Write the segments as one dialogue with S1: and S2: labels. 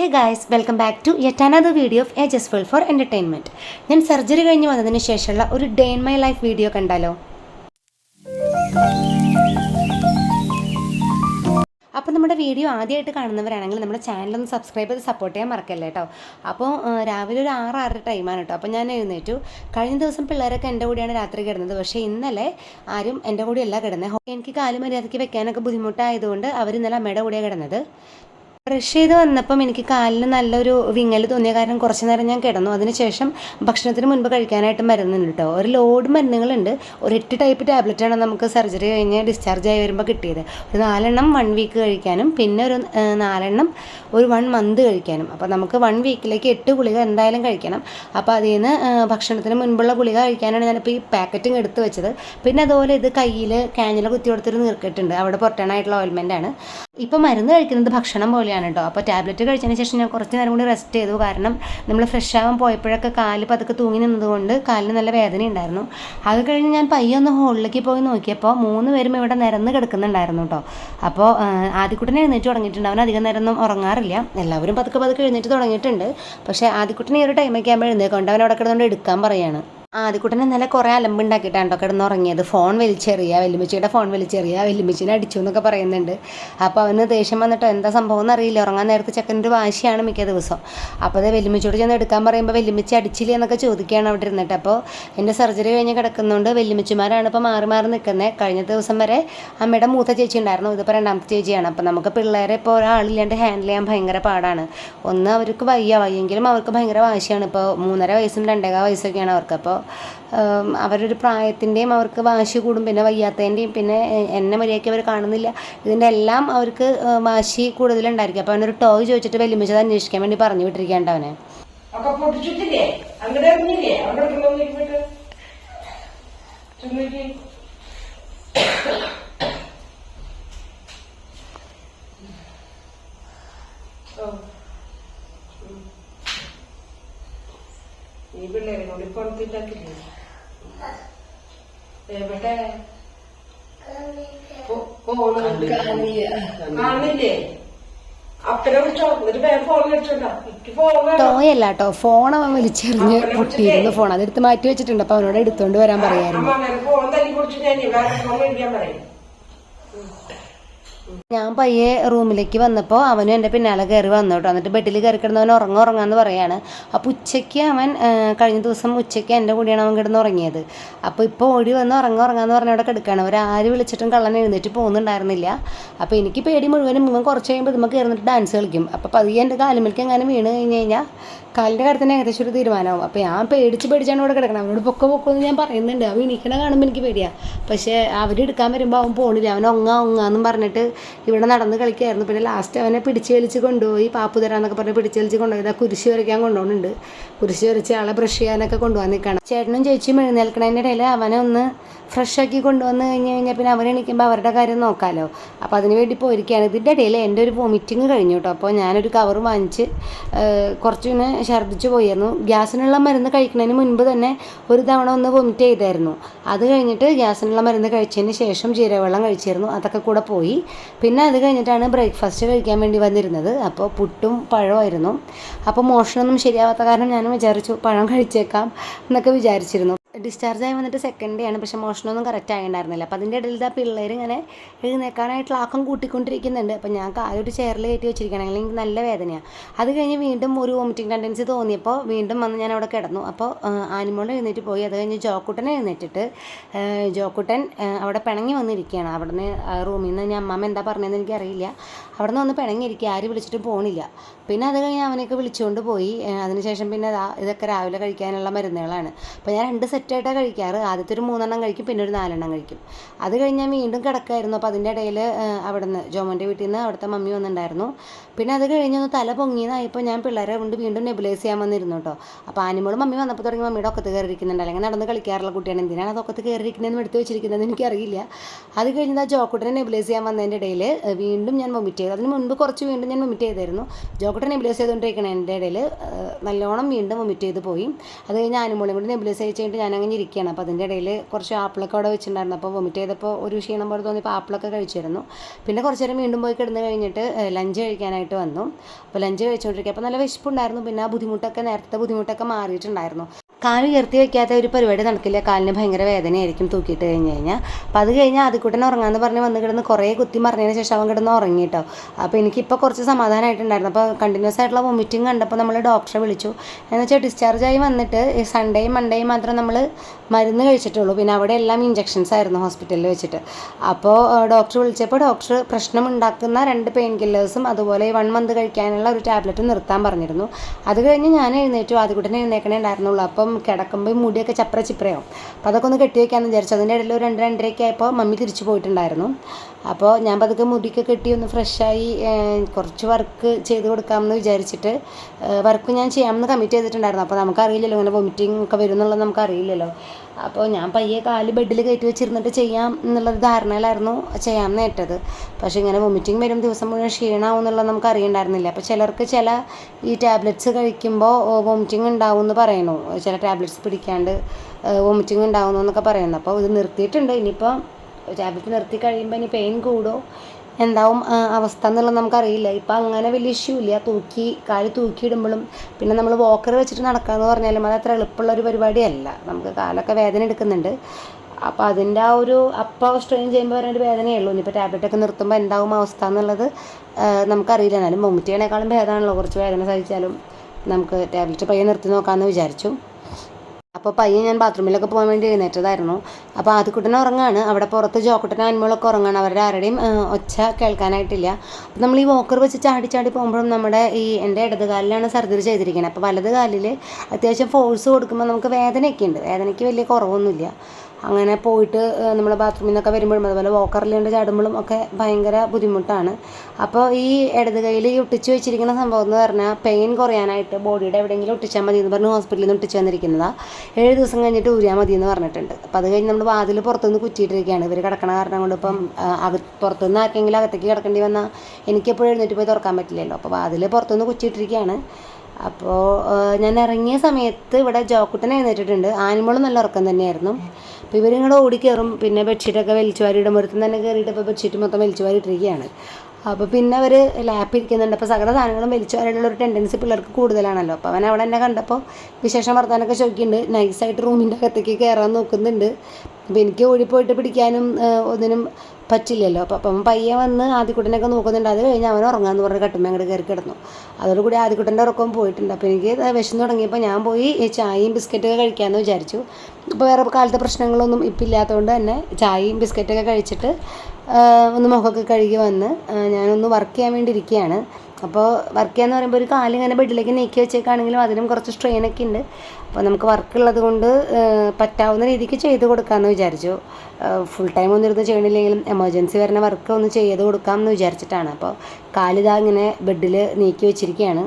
S1: Hey guys welcome back to yet another video of a just full for entertainment ഞാൻ surgery കഴിഞ്ഞ് വന്നതിന് ശേഷമുള്ള ഒരു day in my life video കണ്ടാലോ? അപ്പോൾ നമ്മുടെ വീഡിയോ ആദ്യമായിട്ട് കാണുന്നവരാണെങ്കിൽ നമ്മുടെ ചാനലൊന്ന് സബ്സ്ക്രൈബ് ചെയ്ത് സപ്പോർട്ട് ചെയ്യാൻ മറക്കല്ലേ കേട്ടോ അപ്പോൾ രാവിലെ ഒരു ആറ് ആറ് ടൈമാണ് കേട്ടോ അപ്പോൾ ഞാൻ എഴുന്നേറ്റു. കഴിഞ്ഞ ദിവസം പിള്ളേരൊക്കെ എന്റെ കൂടെയാണ് രാത്രി കിടന്നത്. പക്ഷേ ഇന്നലെ ആരും എന്റെ കൂടെയല്ല കിടന്നത്. എനിക്ക് കാൽ മര്യാദയ്ക്ക് വെക്കാനൊക്കെ ബുദ്ധിമുട്ടായതുകൊണ്ട് അവർ ഇന്നലെ അമ്മയുടെ കൂടെയാണ് കിടന്നത്. ബ്രഷ് ചെയ്ത് വന്നപ്പം എനിക്ക് കാലിന് നല്ലൊരു വിങ്ങൽ തോന്നിയ കാരണം കുറച്ച് നേരം ഞാൻ കിടന്നു. അതിനുശേഷം ഭക്ഷണത്തിന് മുൻപ് കഴിക്കാനായിട്ട് മരുന്നുണ്ട് കേട്ടോ. ഒരു ലോഡ് മരുന്നുകളുണ്ട്. ഒരു എട്ട് ടൈപ്പ് ടാബ്ലറ്റാണ് നമുക്ക് സർജറി കഴിഞ്ഞ് ഡിസ്ചാർജ് ആയി വരുമ്പോൾ കിട്ടിയത്. ഒരു നാലെണ്ണം വൺ വീക്ക് കഴിക്കാനും പിന്നെ ഒരു നാലെണ്ണം ഒരു വൺ മന്ത് കഴിക്കാനും. അപ്പോൾ നമുക്ക് വൺ വീക്കിലേക്ക് എട്ട് ഗുളിക എന്തായാലും കഴിക്കണം. അപ്പോൾ അതിൽ നിന്ന് ഭക്ഷണത്തിന് മുൻപുള്ള ഗുളിക കഴിക്കാനാണ് ഞാനിപ്പോൾ ഈ പാക്കറ്റും എടുത്ത് വെച്ചത്. പിന്നെ അതുപോലെ ഇത് കയ്യിൽ കാഞ്ഞില കുത്തി കൊടുത്തൊരു നീർക്കെട്ടുണ്ട്. അവിടെ പൊട്ടണായിട്ടുള്ള ഓയിൽമെന്റ് ആണ്. ഇപ്പോൾ മരുന്ന് കഴിക്കുന്നത് ഭക്ഷണം പോലെയാണ് കേട്ടോ അപ്പോൾ ടാബ്ലറ്റ് കഴിച്ചതിന് ശേഷം ഞാൻ കുറച്ച് നേരം കൂടി റെസ്റ്റ് ചെയ്തു. കാരണം നമ്മൾ ഫ്രഷ് ആവാൻ പോയപ്പോഴൊക്കെ കാൽ പതുക്കെ തൂങ്ങി നിന്നതുകൊണ്ട് കാലിന് നല്ല വേദന ഉണ്ടായിരുന്നു. അത് കഴിഞ്ഞ് ഞാൻ പയ്യെ ഒന്ന് ഹോളിലേക്ക് പോയി നോക്കിയപ്പോൾ മൂന്ന് പേരും ഇവിടെ നിരന്ന് കിടക്കുന്നുണ്ടായിരുന്നു കേട്ടോ അപ്പോൾ ആദ്യക്കുട്ടനെ എഴുന്നേറ്റ് തുടങ്ങിയിട്ടുണ്ട്. അവൻ അധികം നേരം ഒന്നും ഉറങ്ങാറില്ല. എല്ലാവരും പതുക്കെ പതുക്കെ എഴുന്നേറ്റ് തുടങ്ങിയിട്ടുണ്ട്. പക്ഷേ ആദ്യക്കുട്ടനെ ഈ ഒരു ടൈമൊക്കെ ആകുമ്പോൾ എഴുന്നേക്കൊണ്ട് അവൻ അവിടെ കിടന്നുകൊണ്ട് എടുക്കാൻ പറയാണ്. ആദ്യക്കുട്ടൻ ഇന്നലെ കുറേ അലമ്പുണ്ടാക്കിയിട്ടാണ് കിടന്നുറങ്ങിയത്. ഫോൺ വലിച്ചെറിയുക വെല്ലുമിച്ചിയുടെ ഫോൺ വലിച്ചെറിയുക വെല്ലുമിച്ചിനെ അടിച്ചു എന്നൊക്കെ പറയുന്നുണ്ട്. അപ്പോൾ അവന് ദേഷ്യം വന്നിട്ടോ എന്താ സംഭവം എന്നറിയില്ല. ഉറങ്ങാൻ നേരത്തെ ചെക്കന്റെ ഒരു വാശിയാണ് മിക്ക ദിവസം അപ്പോൾ അത് വെല്ലുമിച്ചിയോട് ചെന്ന് എടുക്കാൻ പറയുമ്പോൾ വെല്ലുമിച്ചി അടിച്ചില്ല എന്നൊക്കെ ചോദിക്കുകയാണ് അവിടെ ഇരുന്നിട്ട്. അപ്പോൾ എന്റെ സർജറി കഴിഞ്ഞ് കിടക്കുന്നതുകൊണ്ട് വെല്ലുമിച്ചിമാരാണ് ഇപ്പോൾ മാറി മാറി നിൽക്കുന്നത് കഴിഞ്ഞ ദിവസം വരെ അമ്മയുടെ മൂത്ത ചേച്ചി ഉണ്ടായിരുന്നു. ഇതിപ്പോൾ രണ്ടാമത്തെ ചേച്ചിയാണ്. അപ്പോൾ നമുക്ക് പിള്ളേരെ ഇപ്പോൾ ഒരാളില്ലാണ്ട് ഹാൻഡിൽ ചെയ്യാൻ ഭയങ്കര പാടാണ്. ഒന്ന് അവർക്ക് വയ്യ. വയ്യെങ്കിലും അവർക്ക് ഭയങ്കര വാശിയാണ്. ഇപ്പോൾ മൂന്നര വയസ്സും രണ്ടേകാ വയസ്സൊക്കെയാണ് അവർക്ക്. അപ്പോൾ അവരൊരു പ്രായത്തിന്റെയും അവർക്ക് വാശി കൂടും പിന്നെ വയ്യാത്തതിന്റെയും പിന്നെ എന്നെ മര്യാദയ്ക്ക് അവർ കാണുന്നില്ല. ഇതിന്റെ എല്ലാം അവർക്ക് വാശി കൂടുതലുണ്ടായിരിക്കും. അപ്പോൾ അവനൊരു ടോയ് ചോദിച്ചിട്ട് വലിയമിച്ചത് അന്വേഷിക്കാൻ വേണ്ടി പറഞ്ഞു വിട്ടിരിക്കേണ്ട അവനെ.
S2: ഒക്കെ ഈ പിള്ളേരെ കൂടി പുറത്തിട്ടാക്കില്ലേ എവിടെ. കാണില്ലേ? അപ്പനെ വിളിച്ചോ. എന്നിട്ട് വേഗം ഫോൺ വിളിച്ചോണ്ടാ എനിക്ക് ഫോൺ
S1: കേട്ടോ അവൻ വലിച്ചെറിഞ്ഞ് പൊട്ടിയിരുന്നു ഫോൺ അതെടുത്ത് മാറ്റി വെച്ചിട്ടുണ്ട്. അപ്പൊ അവനോട് എടുത്തോണ്ട് വരാൻ പറയായിരുന്നു.
S2: ഫോൺ തല്ലി കുടിച്ച് ഞാൻ വേറെ ഫോൺ മേടിക്കാൻ പറയും.
S1: ഞാൻ പയ്യെ റൂമിലേക്ക് വന്നപ്പോൾ അവനും എന്റെ പിന്നാലെ കയറി വന്നു കേട്ടോ. എന്നിട്ട് ബെഡിൽ കയറി കിടന്നവൻ ഉറങ്ങ ഉറങ്ങാന്ന് പറയാണ്. അപ്പോൾ ഉച്ചയ്ക്ക് അവൻ കഴിഞ്ഞ ദിവസം ഉച്ചയ്ക്ക് എന്റെ കൂടിയാണ് അവൻ കിടന്ന് ഉറങ്ങിയത്. അപ്പോൾ ഇപ്പോൾ ഓടി വന്ന് ഉറങ്ങ ഉറങ്ങാന്ന് പറഞ്ഞ അവിടെ കിടക്കുകയാണ് അവർ ആര് വിളിച്ചിട്ടും കള്ളൻ എഴുന്നേറ്റ് പോകുന്നുണ്ടായിരുന്നില്ല. അപ്പോൾ എനിക്ക് പേടി മുഴുവനും ഇവൻ കുറച്ച് കഴിയുമ്പോൾ ഇതുമ്പോൾ കയറുന്നിട്ട് ഡാൻസ് കളിക്കും. അപ്പോൾ പതിയെ എന്റെ കാലുമിലേക്ക് എങ്ങനെ വീണ് കഴിഞ്ഞ് കഴിഞ്ഞാൽ കാലിന്റെ കാര്യത്തിന് ഏകദേശം ഒരു തീരുമാനമാവും. അപ്പോൾ ഞാൻ പേടിച്ച് പേടിച്ചാണ് ഇവിടെ കിടക്കണം അവനോട് പൊക്ക പൊക്കോ എന്ന് ഞാൻ പറയുന്നുണ്ട്. അവൻ ഇണിക്കണ കാണുമ്പോൾ എനിക്ക് പേടിയാണ് പക്ഷേ അവരെടുക്കാൻ വരുമ്പോൾ അവൻ പോണില്ല. അവൻ ഒങ്ങ ഒങ്ങാന്നും പറഞ്ഞിട്ട് ഇവിടെ നടന്ന് കളിക്കായിരുന്നു. പിന്നെ ലാസ്റ്റ് അവനെ പിടിച്ച് വലിച്ച് കൊണ്ടുപോയി പാപ്പു തരാന്നൊക്കെ പറഞ്ഞ് പിടിച്ച് വലിച്ച് കൊണ്ടുപോയി. ആ കുരിശ് വരയ്ക്കാൻ കൊണ്ടുപോകുന്നുണ്ട്. കുരിശ് വരച്ച് ആളെ ബ്രഷ് ചെയ്യാനൊക്കെ കൊണ്ടുപോകാൻ നിൽക്കണം ചേട്ടനും ചേച്ചിയും എഴുന്നേൽക്കണതിന്റെ ഇടയിൽ അവനെ ഒന്ന് ഫ്രഷ് ആക്കി കൊണ്ടുവന്ന് കഴിഞ്ഞ് കഴിഞ്ഞാൽ പിന്നെ അവർ എണീക്കുമ്പോൾ അവരുടെ കാര്യം നോക്കാമല്ലോ അപ്പോൾ അതിന് വേണ്ടി പോയിരിക്കുകയാണ്. ഇതിന്റെ ഇടയിൽ എന്റെ ഒരു വോമിറ്റിങ് കഴിഞ്ഞു കേട്ടോ അപ്പോൾ ഞാനൊരു കവർ വാങ്ങിച്ച് ഏഹ്, കുറച്ച് പിന്നെ ഛർദ്ദിച്ച് പോയിരുന്നു. ഗ്യാസിനുള്ള മരുന്ന് കഴിക്കുന്നതിന് മുൻപ് തന്നെ ഒരു തവണ ഒന്ന് വൊമിറ്റ് ചെയ്തായിരുന്നു. അത് കഴിഞ്ഞിട്ട് ഗ്യാസിനുള്ള മരുന്ന് കഴിച്ചതിന് ശേഷം ജീരവെള്ളം കഴിച്ചിരുന്നു. അതൊക്കെ കൂടെ പോയി. പിന്നെ അത് കഴിഞ്ഞിട്ടാണ് ബ്രേക്ക്ഫാസ്റ്റ് കഴിക്കാൻ വേണ്ടി വന്നിരുന്നത്. അപ്പോൾ പുട്ടും പഴമായിരുന്നു അപ്പോൾ മോഷണമൊന്നും ശരിയാവാത്ത കാരണം ഞാൻ വിചാരിച്ചു പഴം കഴിച്ചേക്കാം എന്നൊക്കെ വിചാരിച്ചിരുന്നു. ഡിസ്ചാർജ് ആയി വന്നിട്ട് സെക്കൻഡ് ഡേ ആണ്. പക്ഷെ മോഷണമൊന്നും കറക്റ്റ് ആയിട്ടുണ്ടായിരുന്നില്ല. അപ്പോൾ അതിന്റെ ഇടയിൽ ആ പിള്ളേർ ഇങ്ങനെ എഴുന്നേക്കാനായിട്ടുള്ള ആക്കം കൂട്ടിക്കൊണ്ടിരിക്കുന്നുണ്ട്. അപ്പോൾ ഞാൻ കാലൊരു ചെയറിൽ കയറ്റി വെച്ചിരിക്കുകയാണ്. എനിക്ക് നല്ല വേദനയാണ് അത് കഴിഞ്ഞ് വീണ്ടും ഒരു വോമിറ്റിംഗ് ടെൻഡൻസി തോന്നിയപ്പോൾ വീണ്ടും വന്ന് ഞാൻ അവിടെ കിടന്നു. അപ്പോൾ ആനിമോൾ എഴുന്നേറ്റ് പോയി. അത് കഴിഞ്ഞ് ജോക്കുട്ടൻ എഴുന്നേറ്റിട്ട് ജോക്കുട്ടൻ അവിടെ പിണങ്ങി വന്നിരിക്കുകയാണ്. അവിടെ നിന്ന് റൂമിൽ നിന്ന് ഞാൻ അമ്മ എന്താ പറഞ്ഞതെന്ന് എനിക്കറിയില്ല. അവിടെ നിന്ന് വന്ന് പിണങ്ങിയിരിക്കുക. ആര് വിളിച്ചിട്ടും പോണില്ല. പിന്നെ അത് കഴിഞ്ഞ് അവനെയൊക്കെ വിളിച്ചുകൊണ്ട് പോയി. അതിനുശേഷം പിന്നെ ഇതൊക്കെ രാവിലെ കഴിക്കാനുള്ള മരുന്നുകളാണ്. അപ്പോൾ ഞാൻ രണ്ട് സെറ്റായിട്ടാണ് കഴിക്കാറ്. ആദ്യത്തെ ഒരു മൂന്നെണ്ണം കഴിക്കും പിന്നെ ഒരു നാലെണ്ണം കഴിക്കും. അത് കഴിഞ്ഞ് ഞാൻ വീണ്ടും കിടക്കായിരുന്നു അപ്പോൾ അതിന്റെ ഇടയിൽ അവിടെ നിന്ന് ജോമന്റെ വീട്ടിൽ നിന്ന് അവിടുത്തെ മമ്മി വന്നിട്ടുണ്ടായിരുന്നു. പിന്നെ അത് കഴിഞ്ഞൊന്ന് തല പൊങ്ങിയതായപ്പോൾ ഞാൻ പിള്ളേരെ കൊണ്ട് വീണ്ടും നെബുലൈസ് ചെയ്യാൻ വന്നിരുന്നു കേട്ടോ. അപ്പോൾ ആനിമോളും മമ്മി വന്നപ്പോൾ തുടങ്ങി മമ്മിയുടെ ഒക്കത്ത് കയറിയിരിക്കുന്നുണ്ട്. അല്ലെങ്കിൽ നടന്ന് കളിക്കാറുള്ള കുട്ടിയാണ്. എന്തിനാണ് അത് ഒക്കത്ത് കയറിയിരിക്കുന്നതെന്ന് എടുത്ത് വെച്ചിരിക്കുന്നത് എനിക്കറിയില്ല. അത് കഴിഞ്ഞ് ആ ജോക്കുട്ടനെ നെബിലൈസ് ചെയ്യാൻ വന്നതിന്റെ ഇടയിൽ വീണ്ടും ഞാൻ വൊമിറ്റ് ചെയ്തു. അതിന് മുൻപ് കുറച്ച് വീണ്ടും ഞാൻ വൊമിറ്റ് ചെയ്തായിരുന്നു. ജോക്കട്ട് നെബിലൈസ് ചെയ്തുകൊണ്ടിരിക്കണതിന്റെ ഇടയിൽ നല്ലോണം വീണ്ടും വൊമിറ്റ് ചെയ്ത് പോയി. അത് കഴിഞ്ഞ് ആനുമോളിയും കൂടി നെബിലൈസ് ചെയ്ത് കഴിഞ്ഞിട്ട് ഞാൻ അങ്ങനെ ഇരിക്കുകയാണ്. അപ്പോൾ അതിന്റെ ഇടയിൽ കുറച്ച് ആപ്പിളൊക്കെ അവിടെ വെച്ചിട്ടുണ്ടായിരുന്നു. അപ്പോൾ വൊമിറ്റ് ചെയ്തപ്പോൾ ഒരു ക്ഷീണം പോലെ തോന്നിയപ്പോൾ ആപ്പിളൊക്കെ കഴിച്ചിരുന്നു. പിന്നെ കുറച്ച് നേരം വീണ്ടും പോയി കിടന്ന് കഴിഞ്ഞിട്ട് ലഞ്ച് കഴിക്കാനായിട്ട് വന്നു. അപ്പോൾ ലഞ്ച് കഴിച്ചുകൊണ്ടിരിക്കുക അപ്പോൾ നല്ല വിശപ്പുണ്ടായിരുന്നു. പിന്നെ ആ ബുദ്ധിമുട്ടൊക്കെ നേരത്തെ ബുദ്ധിമുട്ടൊക്കെ മാറിയിട്ടുണ്ടായിരുന്നു. കാൽ ഉയർത്തി വെക്കാത്ത ഒരു പരിപാടി നടക്കില്ല. കാലിന് ഭയങ്കര വേദനയായിരിക്കും തൂക്കിയിട്ട് കഴിഞ്ഞ് കഴിഞ്ഞാൽ അപ്പോൾ അത് കഴിഞ്ഞാൽ ആദ്യക്കൂട്ടൻ ഉറങ്ങാന്ന് പറഞ്ഞ് വന്ന് കിടന്ന് കുറേ കുത്തി മറിഞ്ഞതിന് ശേഷം അവൻ കിടന്ന് ഉറങ്ങി കേട്ടോ അപ്പോൾ എനിക്കിപ്പോൾ കുറച്ച് സമാധാനമായിട്ടുണ്ടായിരുന്നു അപ്പോൾ കണ്ടിന്യൂസ് ആയിട്ടുള്ള വൊമിറ്റിംഗ് കണ്ടപ്പോൾ നമ്മൾ ഡോക്ടറെ വിളിച്ചു. എന്ന് വെച്ചാൽ ഡിസ്ചാർജ് ആയി വന്നിട്ട് സൺഡേയും മൺഡേയും മാത്രം നമ്മൾ മരുന്ന് കഴിച്ചിട്ടുള്ളൂ. പിന്നെ അവിടെ എല്ലാം ഇഞ്ചെക്ഷൻസ് ആയിരുന്നു ഹോസ്പിറ്റലിൽ വെച്ചിട്ട്. അപ്പോൾ ഡോക്ടർ വിളിച്ചപ്പോൾ ഡോക്ടർ പ്രശ്നം ഉണ്ടാക്കുന്ന രണ്ട് പെയിൻ കില്ലേഴ്സും അതുപോലെ വൺ മന്ത് കഴിക്കാനുള്ള ഒരു ടാബ്ലറ്റ് നിർത്താൻ പറഞ്ഞിരുന്നു. അത് കഴിഞ്ഞ് ഞാൻ എഴുന്നേറ്റു. ആദ്യകൂട്ടനെ എഴുന്നേക്കണേ ഉണ്ടായിരുന്നുള്ളൂ. അപ്പം കിടക്കുമ്പോൾ മുടിയൊക്കെ ചപ്ര ചിപ്രയാവും. അപ്പോൾ അതൊക്കെ ഒന്ന് കെട്ടി വയ്ക്കാമെന്ന് വിചാരിച്ചു. അതിന്റെ ഇടയിൽ ഒരു രണ്ട് രണ്ടരയൊക്കെ ആയപ്പോൾ മമ്മി തിരിച്ചു പോയിട്ടുണ്ടായിരുന്നു. അപ്പോൾ ഞാൻ പതുക്കെ മുടിയൊക്കെ കെട്ടി ഒന്ന് ഫ്രഷായി കുറച്ച് വർക്ക് ചെയ്ത് കൊടുക്കാമെന്ന് വിചാരിച്ചിട്ട് വർക്ക് ഞാൻ ചെയ്യാമെന്ന് കമ്മിറ്റ് ചെയ്തിട്ടുണ്ടായിരുന്നു. അപ്പോൾ നമുക്കറിയില്ലല്ലോ ഇങ്ങനെ വൊമിറ്റിംഗ് ഒക്കെ വരും എന്നുള്ളത് നമുക്കറിയില്ലല്ലോ. അപ്പോൾ ഞാൻ പയ്യെ കാൽ ബെഡിൽ കയറ്റി വെച്ചിരുന്നിട്ട് ചെയ്യാം എന്നുള്ളൊരു ധാരണയിലായിരുന്നു ചെയ്യാൻ നേട്ടത് പക്ഷേ ഇങ്ങനെ വൊമിറ്റിംഗ് വരും ദിവസം മുഴുവൻ ക്ഷീണമാവും എന്നുള്ളത് നമുക്ക് അറിയണ്ടായിരുന്നില്ല. അപ്പോൾ ചിലർക്ക് ചില ഈ ടാബ്ലറ്റ്സ് കഴിക്കുമ്പോൾ വൊമിറ്റിംഗ് ഉണ്ടാവും എന്ന് പറയണു ചില ടാബ്ലറ്റ്സ് പിടിക്കാണ്ട് വൊമിറ്റിംഗ് ഉണ്ടാവുന്നു എന്നൊക്കെ പറയുന്നു. അപ്പോൾ ഇത് നിർത്തിയിട്ടുണ്ട്. ഇനിയിപ്പോൾ ടാബ്ലറ്റ് നിർത്തി കഴിയുമ്പോൾ ഇനി പെയിൻ കൂടുമോ എന്താവും അവസ്ഥ എന്നുള്ളത് നമുക്കറിയില്ല. ഇപ്പം അങ്ങനെ വലിയ ഇഷ്യൂ ഇല്ല. തൂക്കി കാൽ തൂക്കിയിടുമ്പോഴും പിന്നെ നമ്മൾ വോക്കർ വെച്ചിട്ട് നടക്കുക എന്ന് പറഞ്ഞാലും അത് അത്ര എളുപ്പമുള്ള ഒരു പരിപാടിയല്ല. നമുക്ക് കാലൊക്കെ വേദന എടുക്കുന്നുണ്ട്. അപ്പോൾ അതിന്റെ ആ ഒരു അപ്പോൾ സ്ട്രെയിൻ ചെയ്യുമ്പോൾ വരുന്നൊരു വേദനയേ ഉള്ളൂ. ഇനിയിപ്പോൾ ടാബ്ലറ്റ് ഒക്കെ നിർത്തുമ്പോൾ എന്താവും അവസ്ഥ എന്നുള്ളത് നമുക്കറിയില്ല. എന്നാലും വോമിറ്റ് ചെയ്യണേക്കാളും ഭേദമാണല്ലോ. കുറച്ച് വേദന സഹിച്ചാലും നമുക്ക് ടാബ്ലറ്റ് പയ്യെ നിർത്തി നോക്കാമെന്ന് വിചാരിച്ചു. അപ്പോൾ പയ്യെ ഞാൻ ബാത്റൂമിലൊക്കെ പോകാൻ വേണ്ടി എഴുന്നേറ്റതായിരുന്നു. അപ്പോൾ ആദ്യക്കുട്ടൻ ഉറങ്ങാണ്. അവിടെ പുറത്ത് ജോക്കുട്ടൻ അനിമളൊക്കെ ഉറങ്ങാണ്. അവരുടെ ആരുടെയും ഒച്ച കേൾക്കാനായിട്ടില്ല. അപ്പോൾ നമ്മൾ ഈ വോക്കർ വെച്ച് ചാടി ചാടി പോകുമ്പോഴും നമ്മുടെ ഈ എന്റെ ഇടത് കാലിലാണ് സർജറി ചെയ്തിരിക്കുന്നത്. അപ്പോൾ വലത് കാലിൽ അത്യാവശ്യം ഫോഴ്സ് കൊടുക്കുമ്പോൾ നമുക്ക് വേദനയൊക്കെ ഉണ്ട് വേദനയ്ക്ക് വലിയ കുറവൊന്നുമില്ല. അങ്ങനെ പോയിട്ട് നമ്മൾ ബാത്റൂമിൽ നിന്നൊക്കെ വരുമ്പോഴും അതുപോലെ വോക്കറിലുണ്ട് ചാടുമ്പോഴും ഒക്കെ ഭയങ്കര ബുദ്ധിമുട്ടാണ്. അപ്പോൾ ഈ ഇടത് കൈയിൽ ഈ ഒട്ടിച്ച് വെച്ചിരിക്കുന്ന സംഭവം എന്ന് പറഞ്ഞാൽ പെയിൻ കുറയാനായിട്ട് ബോഡിയുടെ എവിടെയെങ്കിലും ഒട്ടിച്ചാൽ മതി എന്ന് പറഞ്ഞ് ഹോസ്പിറ്റലിൽ നിന്ന് ഒട്ടിച്ച് വന്നിരിക്കുന്നതാണ് ഏഴ് ദിവസം കഴിഞ്ഞിട്ട് ഊരിയാൽ മതി എന്ന് പറഞ്ഞിട്ടുണ്ട്. അപ്പോൾ അത് കഴിഞ്ഞ് നമ്മൾ വാതിൽ പുറത്തുനിന്ന് കുറ്റിയിട്ടിരിക്കുകയാണ്. ഇവർ കിടക്കണ കാരണം കൊണ്ട് ഇപ്പം പുറത്തുനിന്ന് ആർക്കെങ്കിലും അകത്തേക്ക് കിടക്കേണ്ടി വന്നാൽ എനിക്കെപ്പോഴും എഴുന്നേറ്റ് പോയി തുറക്കാൻ പറ്റില്ലല്ലോ. അപ്പോൾ വാതിൽ പുറത്തുനിന്ന് കുറ്റിയിട്ടിരിക്കുകയാണ്. അപ്പോൾ ഞാൻ ഇറങ്ങിയ സമയത്ത് ഇവിടെ ജോക്കുട്ടനെ എഴുന്നേറ്റിട്ടുണ്ട്. ആനിമളും നല്ല ഉറക്കം തന്നെയായിരുന്നു. അപ്പോൾ ഇവരിങ്ങോട്ട് ഓടിക്കയറും പിന്നെ ബെഡ്ഷീറ്റൊക്കെ വലിച്ചു വാരിയിടും തന്നെ കയറിയിട്ട് ഇപ്പോൾ ബെഡ്ഷീറ്റ് മൊത്തം വലിച്ചു വാരിയിട്ടിരിക്കുകയാണ് അപ്പോൾ പിന്നെ അവർ ലാപ്പ് ഇരിക്കുന്നുണ്ട്. അപ്പോൾ സകല സാധനങ്ങളും വലിച്ചു വരാനുള്ള ഒരു ടെൻഡൻസി പിള്ളേർക്ക് കൂടുതലാണല്ലോ. അപ്പോൾ അവൻ അവിടെ എന്നെ കണ്ടപ്പോൾ വിശേഷം വർത്താനൊക്കെ ചോദിക്കുന്നുണ്ട് നൈസായിട്ട് റൂമിന്റെ അകത്തേക്ക് കയറാൻ നോക്കുന്നുണ്ട്. അപ്പോൾ എനിക്ക് ഓടിപ്പോയിട്ട് പിടിക്കാനും ഒന്നിനും പറ്റില്ലല്ലോ. അപ്പോൾ അപ്പം പയ്യെ വന്ന് ആദ്യക്കുട്ടനൊക്കെ നോക്കുന്നുണ്ട്. അത് കഴിഞ്ഞ് അവൻ ഉറങ്ങാന്ന് പറഞ്ഞ് കട്ടുമ്മ അങ്ങോട്ട് കയറി കിടന്നു. അതോടുകൂടി ആദ്യക്കുട്ടന്റെ ഉറക്കം പോയിട്ടുണ്ട്. അപ്പോൾ എനിക്ക് വിശന്ന് തുടങ്ങിയപ്പോൾ ഞാൻ പോയി ചായയും ബിസ്ക്കറ്റൊക്കെ കഴിക്കാമെന്ന് വിചാരിച്ചു. അപ്പോൾ വേറെ കാലത്തെ പ്രശ്നങ്ങളൊന്നും ഇപ്പം ഇല്ലാത്തതുകൊണ്ട് തന്നെ ചായയും ബിസ്ക്കറ്റൊക്കെ കഴിച്ചിട്ട് ഒന്ന് മുഖമൊക്കെ കഴുകി വന്ന് ഞാനൊന്ന് വർക്ക് ചെയ്യാൻ വേണ്ടി ഇരിക്കുകയാണ് അപ്പോൾ വർക്ക് ചെയ്യാന്ന് പറയുമ്പോൾ ഒരു കാൽ ഇങ്ങനെ ബെഡിലേക്ക് നീക്കി വെച്ചേക്കാണെങ്കിലും അതിനും കുറച്ച് സ്ട്രെയിനൊക്കെ ഉണ്ട്. അപ്പോൾ നമുക്ക് വർക്ക് ഉള്ളത് കൊണ്ട് പറ്റാവുന്ന രീതിക്ക് ചെയ്ത് കൊടുക്കാമെന്ന് വിചാരിച്ചു. ഫുൾ ടൈം ഒന്നും ഇരുന്ന് ചെയ്യണില്ലെങ്കിലും എമർജൻസി വരുന്ന വർക്ക് ഒന്ന് ചെയ്ത് കൊടുക്കാമെന്ന് വിചാരിച്ചിട്ടാണ്. അപ്പോൾ കാലിതാ ഇങ്ങനെ ബെഡിൽ നീക്കി വെച്ചിരിക്കുകയാണ്.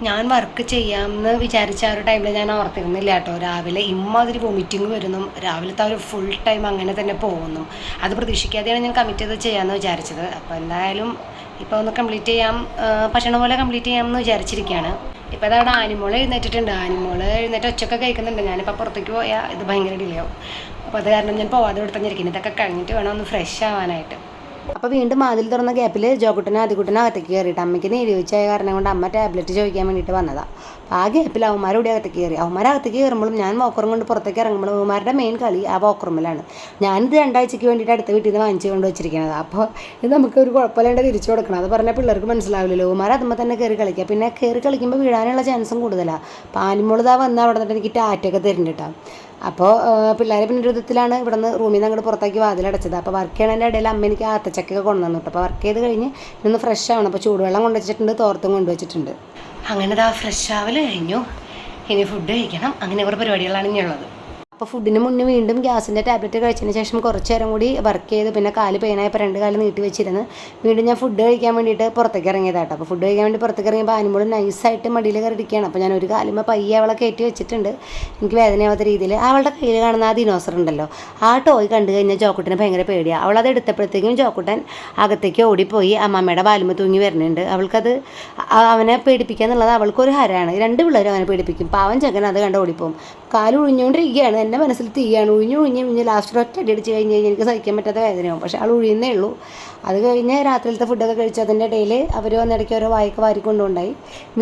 S1: ഞാൻ വർക്ക് ചെയ്യാമെന്ന് വിചാരിച്ച ആ ഒരു ടൈമിൽ ഞാൻ ഓർത്തിരുന്നില്ല കേട്ടോ. രാവിലെ ഇമ്മാതിരി വൊമിറ്റിംഗ് വരുന്നു. രാവിലത്തെ ഒരു ഫുൾ ടൈം അങ്ങനെ തന്നെ പോകുന്നു. അത് പ്രതീക്ഷിക്കാതെയാണ് ഞാൻ കമ്മിറ്റ് ചെയ്ത് ചെയ്യാമെന്ന് വിചാരിച്ചത്. അപ്പോൾ എന്തായാലും ഇപ്പോൾ ഒന്ന് കംപ്ലീറ്റ് ചെയ്യാം. ഭക്ഷണം പോലെ കംപ്ലീറ്റ് ചെയ്യാമെന്ന് വിചാരിച്ചിരിക്കുകയാണ് ഇപ്പോൾ അതവിടെ ആനിമോൾ എഴുന്നേറ്റിട്ടുണ്ട്. ആനിമോൾ എഴുന്നേറ്റ് ഒച്ചൊക്കെ കഴിക്കുന്നുണ്ട് ഞാനിപ്പോൾ പുറത്തേക്ക് പോയാൽ ഇത് ഭയങ്കര ഡിലേ ആവും. അപ്പോൾ അത് കാരണം ഞാൻ പോവാതെ ഇവിടെ തന്നെ ഇതൊക്കെ കഴിഞ്ഞിട്ട് വേണം ഒന്ന് ഫ്രഷ് ആവാനായിട്ട്. അപ്പോൾ വീണ്ടും വാതിൽ തുറന്ന ഗ്യാപ്പിൽ ജോക്കുട്ടനും അതികുട്ടനും അകത്തേക്ക് കയറിയിട്ട് അമ്മയ്ക്ക് നീര് ചോദിച്ചായ കാരണം കൊണ്ട് അമ്മ ടാബ്ലറ്റ് ചോദിക്കാൻ വേണ്ടിട്ട് വന്നതാ. അപ്പോൾ ആ ഗ്യാപ്പിൽ അവന്മാരോടെ അകത്തേക്ക് കയറി. അവന്മാർ അകത്തേക്ക് കയറുമ്പോഴും ഞാൻ വോക്കറും കൊണ്ട് പുറത്തേക്ക് ഇറങ്ങുമ്പോൾ അവന്മാരുടെ മെയിൻ കളി ആ വോക്കറുമ്പിലാണ് ഞാനിത് രണ്ടാഴ്ചയ്ക്ക് വേണ്ടിയിട്ട് അടുത്ത വീട്ടിൽ നിന്ന് വാങ്ങിച്ചു കൊണ്ട് വെച്ചിരിക്കുന്നത് അപ്പോൾ ഇത് നമുക്ക് ഒരു കുഴപ്പമില്ലാണ്ട് തിരിച്ചു കൊടുക്കണം. അത് പറഞ്ഞാൽ പിള്ളേർക്ക് മനസ്സിലാവില്ലല്ലോ. അവന്മാർ അതുമ്പോൾ തന്നെ കയറി കളിക്കുക. പിന്നെ കയറി കളിക്കുമ്പോൾ വീഴാനുള്ള ചാൻസും കൂടുതലാണ് പാനിമോളിതാ വന്നാൽ അവിടെ നിന്നിട്ട് എനിക്ക് ടാറ്റൊക്കെ തരുന്നുണ്ടാവും അപ്പോൾ പിള്ളേരെ പിന്നെ ഒരു വിധത്തിലാണ് ഇവിടെ നിന്ന് റൂമിൽ നിന്ന് അങ്ങോട്ട് പുറത്തേക്ക് വാതിലടച്ചത്. അപ്പോൾ വർക്ക് ചെയ്യണതിന്റെ ഇടയിൽ അമ്മ എനിക്ക് ആത്തച്ചക്കൊക്കെ കൊണ്ടുവന്നു കേട്ടോ. അപ്പോൾ വർക്ക് ചെയ്ത് കഴിഞ്ഞ് ഇന്ന് ഫ്രഷ് ആവണം അപ്പോൾ ചൂടുവെള്ളം കൊണ്ടുവച്ചിട്ടുണ്ട് തോർത്തും കൊണ്ടുവച്ചിട്ടുണ്ട് അങ്ങനെ ഇതാ ഫ്രഷ് ആവൽ കഴിഞ്ഞു. ഇനി ഫുഡ് കഴിക്കണം. അങ്ങനെ കുറേ പരിപാടികളാണ് ഇനിയുള്ളത് അപ്പോൾ ഫുഡിന് മുന്നേ വീണ്ടും ഗ്യാസിന്റെ ടാബ്ലറ്റ് കഴിച്ചതിന് ശേഷം കുറച്ച് നേരം കൂടി വർക്ക് ചെയ്ത് പിന്നെ കാൽ പെയിനായപ്പോൾ രണ്ട് കാൽ നീട്ടി വെച്ചിരുന്നു. വീണ്ടും ഞാൻ ഫുഡ് കഴിക്കാൻ വേണ്ടിയിട്ട് പുറത്തേക്ക് ഇറങ്ങിയതാട്ടോ. അപ്പോൾ ഫുഡ് കഴിക്കാൻ വേണ്ടി പുറത്തേക്ക് ഇറങ്ങിയപ്പോൾ ആനിമോൾ നൈസായിട്ട് മടിയിൽ കയറിയിരിക്കുകയാണ് അപ്പോൾ ഞാൻ ഒരു കാലുമ്പോൾ പയ്യെ അവളെ കയറ്റി വെച്ചിട്ടുണ്ട്. എനിക്ക് വേദനയാവാത്ത രീതിയിൽ അവളുടെ കയ്യിൽ കാണുന്ന ആ ദിനോസർ ഉണ്ടല്ലോ ആ ടോയ് കണ്ടു കഴിഞ്ഞാൽ ജോക്കുട്ടന് ഭയങ്കര പേടിയാണ് അവളത് എടുത്തപ്പോഴത്തേക്കും ജോക്കുട്ടൻ അകത്തേക്ക് ഓടിപ്പോയി. അമ്മമ്മയുടെ ബാലുമ തൂങ്ങി വരുന്നുണ്ട്. അവൾക്കത് അവനെ പേടിപ്പിക്കുക എന്നുള്ളത് അവൾക്കൊരു ഹരമാണ് രണ്ട് പിള്ളേരും അവനെ പേടിപ്പിക്കും. പാവൻ ചെക്കൻ അത് കണ്ട് ഓടിപ്പോവും. കാൽ ഉഴിഞ്ഞുകൊണ്ടിരിക്കുകയാണ് എന്റെ മനസ്സിൽ തീയാണ്. ഉഴിഞ്ഞു ഉഴിഞ്ഞ് ഉഴിഞ്ഞ് ലാസ്റ്റ് ഒറ്റ അടി അടിച്ച് കഴിഞ്ഞ് കഴിഞ്ഞാൽ എനിക്ക് സഹിക്കാൻ പറ്റാത്ത വേദനയാവും. പക്ഷേ ആൾ ഉഴിയുന്നേ ഉള്ളൂ. അത് കഴിഞ്ഞ് രാത്രിയിലത്തെ ഫുഡൊക്കെ കഴിച്ച് അതിന്റെ ഇടയിൽ അവർ വന്നിടയ്ക്ക് ഓരോ വായിക്ക് വാരി കൊണ്ടുണ്ടായി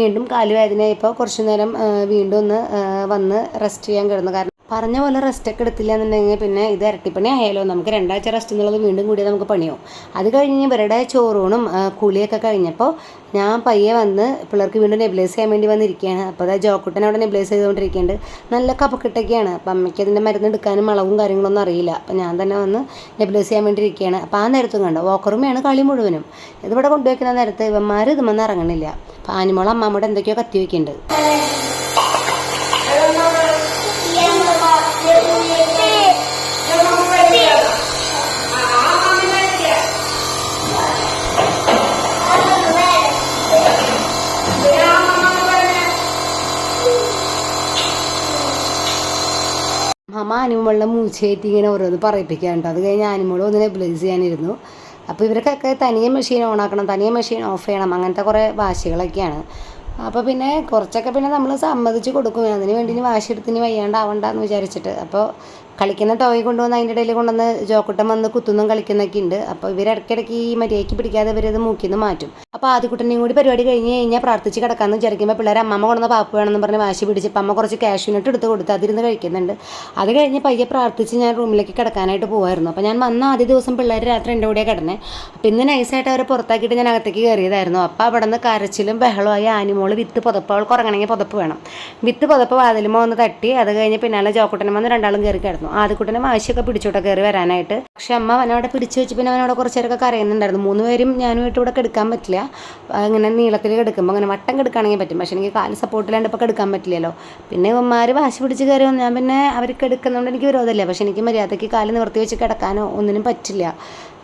S1: വീണ്ടും കാൽ വേദനയായപ്പോൾ കുറച്ച് നേരം വീണ്ടും ഒന്ന് വന്ന് റെസ്റ്റ് ചെയ്യാൻ കിടന്നു. കാരണം പറഞ്ഞ പോലെ റെസ്റ്റ് ഒക്കെ എടുത്തില്ല എന്നുണ്ടെങ്കിൽ പിന്നെ ഇത് ഇരട്ടിപ്പണി ആയാലോ നമുക്ക് രണ്ടാഴ്ച റെസ്റ്റ് എന്നുള്ളത് വീണ്ടും കൂടി നമുക്ക് പണിയാവും. അത് കഴിഞ്ഞ് ഇവരുടെ ചോറൂണും കുളിയൊക്കെ കഴിഞ്ഞപ്പോൾ ഞാൻ പയ്യെ വന്ന് പിള്ളേർക്ക് വീണ്ടും നെബിലൈസ് ചെയ്യാൻ വേണ്ടി വന്നിരിക്കുകയാണ്. അപ്പോൾ അതായത് ജോക്കുട്ടൻ അവിടെ നെബിലൈസ് ചെയ്തുകൊണ്ടിരിക്കുന്നുണ്ട്. നല്ല കപക്കെട്ടൊക്കെയാണ് അപ്പം അമ്മയ്ക്ക് അതിന്റെ മരുന്ന് എടുക്കാനും അളവും കാര്യങ്ങളൊന്നും അറിയില്ല. അപ്പം ഞാൻ തന്നെ വന്ന് നെബിലൈസ് ചെയ്യാൻ വേണ്ടി ഇരിക്കുകയാണ്. അപ്പോൾ ആ നേരത്തും കണ്ടോ? വോക്കറുമയാണ് കളി മുഴുവനും. ഇതിവിടെ കൊണ്ടുവയ്ക്കുന്ന നേരത്ത് ഇവന്മാർ ഇതുമെന്ന് ഇറങ്ങണില്ല. അപ്പോൾ അമ്മ അമ്മാമ്മയുടെ എന്തൊക്കെയോ കത്തി വയ്ക്കുന്നുണ്ട് അമ്മ ആനിമോളിനെ മൂച്ചേറ്റി ഇങ്ങനെ ഓരോന്ന് പറയിപ്പിക്കാനുണ്ട് അത് കഴിഞ്ഞ് ആനിമോൾ ഒന്ന് നെബിലൈസ് ചെയ്യാനിരുന്നു. അപ്പോൾ ഇവർക്കൊക്കെ തനിയെ മെഷീൻ ഓൺ ആക്കണം തനിയെ മെഷീൻ ഓഫ് ചെയ്യണം അങ്ങനത്തെ കുറേ വാശികളൊക്കെയാണ്. അപ്പോൾ പിന്നെ കുറച്ചൊക്കെ പിന്നെ നമ്മൾ സമ്മതിച്ച് കൊടുക്കും. അതിന് വേണ്ടി ഇനി വാശി എടുത്ത് എന്ന് വയ്യാണ്ടാവണ്ടെന്ന് വിചാരിച്ചിട്ട്. അപ്പോൾ കളിക്കുന്ന ടോയ് കൊണ്ടുവന്ന് അതിന്റെ ഇടയിൽ കൊണ്ടുവന്ന് ജോക്കുട്ടൻ വന്ന് കുത്തുന്നും കളിക്കുന്നൊക്കെ ഉണ്ട്. അപ്പോൾ ഇവർ ഇടയ്ക്കിടയ്ക്ക് ഈ മര്യാദയ്ക്ക് പിടിക്കാതെ ഇവരത് മൂക്കിന്ന് മാറ്റും. അപ്പോൾ ആദ്യക്കുട്ടനെയും കൂടി പരിപാടി കഴിഞ്ഞ് കഴിഞ്ഞാൽ പ്രാർത്ഥിച്ച് കിടക്കാമെന്ന് വിചാരിക്കുമ്പോൾ പിള്ളേർ അമ്മ കൊണ്ടുവന്ന പാപ്പ് വേണമെന്ന് പറഞ്ഞ് വാശി പിടിച്ചപ്പോൾ അമ്മ കുറച്ച് കാഷ്യൂനട്ട് എടുത്ത് കൊടുത്ത് അതിരുന്ന് കഴിക്കുന്നുണ്ട്. അത് കഴിഞ്ഞ് പയ്യെ പ്രാർത്ഥിച്ച് ഞാൻ റൂമിലേക്ക് കിടക്കാനായിട്ട് പോകുമായിരുന്നു അപ്പോൾ ഞാൻ വന്ന ആദ്യ ദിവസം പിള്ളേർ രാത്രി എന്റെ കൂടെ കിടന്നെ. അപ്പോൾ ഇന്ന് നൈസായിട്ട് അവരെ പുറത്താക്കിയിട്ട് ഞാൻ അകത്തേക്ക് കയറിയതായിരുന്നു. അപ്പോൾ അവിടെ നിന്ന് കരച്ചിലും ബഹളമായി ആനിമോൾ വിത്ത് പുതപ്പ്. അവൾക്ക് ഉറങ്ങണമെങ്കിൽ പുതപ്പ് വേണം. വിത്ത് പുതപ്പ് വാതിലുമോ ഒന്ന് തട്ടി. അത് കഴിഞ്ഞ് പിന്നാലെ ജോക്കുട്ടനും വന്ന് രണ്ടാളും കയറി കിടന്നു. ആദ്യക്കുട്ടനെ വാശിയൊക്കെ പിടിച്ചോട്ടെ കയറി വരാനായിട്ട്. പക്ഷെ അമ്മ അവനവിടെ പിടിച്ചു വെച്ച് പിന്നെ അവനവിടെ കുറച്ച് കരയുന്നുണ്ടായിരുന്നു. മൂന്ന് പേരും ഞാനുമായിട്ട് ഇവിടെ കിടക്കാൻ പറ്റില്ല. ഇങ്ങനെ നീളത്തിൽ കിടക്കുമ്പോൾ അങ്ങനെ വട്ടം കിടക്കുകയാണെങ്കിൽ പറ്റും. പക്ഷെ എനിക്ക് കാൽ സപ്പോർട്ടില്ലാണ്ട് ഇപ്പോൾ കിടക്കാൻ പറ്റില്ലല്ലോ. പിന്നെ ഇവന്മാർ വാശി പിടിച്ച് കയറി വന്നു ഞാൻ പിന്നെ അവർക്ക് എടുക്കുന്നതുകൊണ്ട് എനിക്ക് വിരോധമില്ല. പക്ഷെ എനിക്ക് മര്യാദയ്ക്ക് കാൽ നിവർത്തി വെച്ച് കിടക്കാനോ ഒന്നിനും പറ്റില്ല.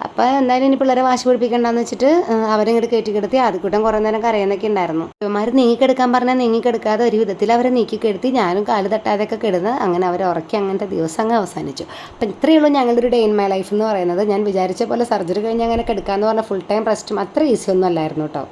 S1: അപ്പോൾ എന്തായാലും ഇനി പിള്ളേരെ വാശി പിടിപ്പിക്കണ്ടെന്ന് വെച്ചിട്ട് അവരെ ഇങ്ങോട്ട് ആദ്യക്കൂട്ടം കുറേ നേരം കരയുന്നൊക്കെ ഉണ്ടായിരുന്നു. ഇവന്മാർ നീങ്ങിക്കെടുക്കാൻ പറഞ്ഞാൽ നീങ്ങിക്കെടുക്കാതെ ഒരു വിധത്തിൽ അവരെ നീക്കി കെടുത്തി ഞാനും കാൽ തട്ടാതെയൊക്കെ കിടന്ന് അങ്ങനെ അവരെ ഉറക്കി അങ്ങനത്തെ ദിവസം അങ്ങ് അവസാനിച്ചു. അപ്പം ഇത്രയേ ഉള്ളൂ ഞങ്ങളുടെ ഒരു ഡേ ഇൻ മൈ ലൈഫ് എന്ന് പറയുന്നത്. ഞാൻ വിചാരിച്ച പോലെ സർജറി കഴിഞ്ഞ് അങ്ങനെ കെടുക്കാമെന്ന് പറഞ്ഞാൽ ഫുൾ ടൈം റെസ്റ്റും അത്ര ഈസി ഒന്നും അല്ലായിരുന്നു കേട്ടോ